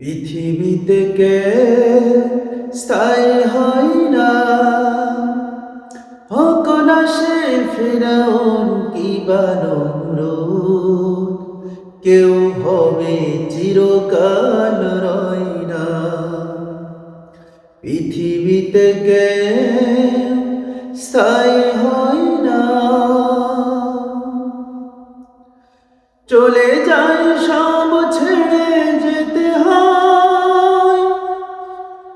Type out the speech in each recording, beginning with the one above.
পৃথিবীতে কে স্থায়ী হয় না? হোক না সে ফেরাউন কি বানরুদ কেউ হবে চিরকাল রয় না। পৃথিবীতে কে স্থায়ী হয় না? চলে যায় সব ছেড়ে যেতে হয়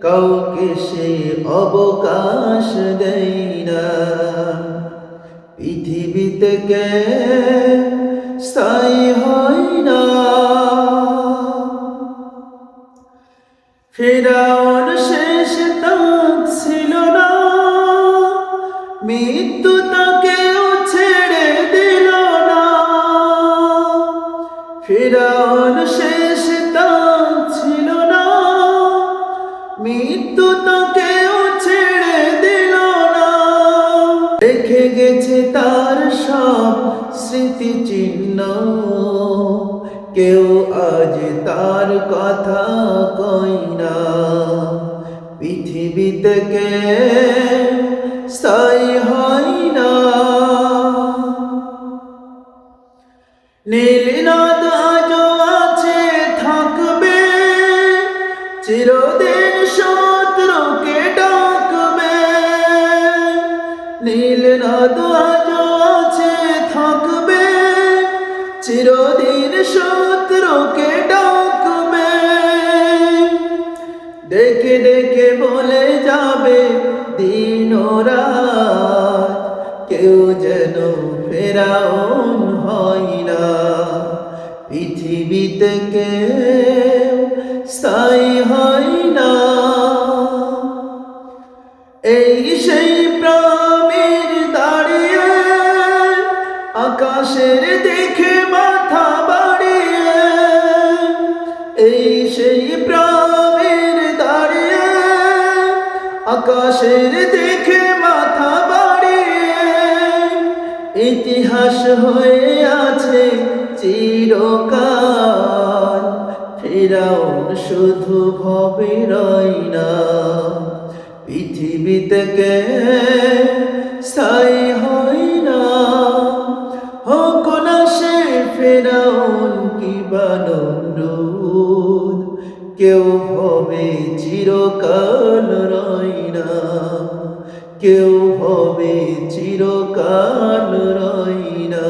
কাউকে সে অবকাশ দেয় না। পৃথিবীতে কে স্থায়ী হয় না। ফেরাউন শেষ তাক স্মৃতি চিহ্ন। কেউ আজ তার কথা কই না। পৃথিবীতে কে স্থায়ী হয় না। নীলনদ আজও আছে, থাকবে। চিরদিন শত্রুকে ডাকবে। নীলনদ আজও চিরদিন শত্রুকে ডাকবে। ডেকে ডেকে বলে যাবে, দিন রাত কেউ যেন ফেরাউন হয় না। পৃথিবীতে কেউ স্থায়ী হয় না। এই সেই প্রামের আকাশের দেখে মাথা বাড়িয়ে, এই সেই প্রামের দাঁড়িয়ে, আকাশের দেখে মাথা বাড়িয়ে, ইতিহাস হয়ে আছে চিরকাল। ফেরাউন শুধু ভবে না পৃথিবীতে কে বানরুদ কেউ হবে চিরকাল রয় কেউ হবে চিরকাল রয় না।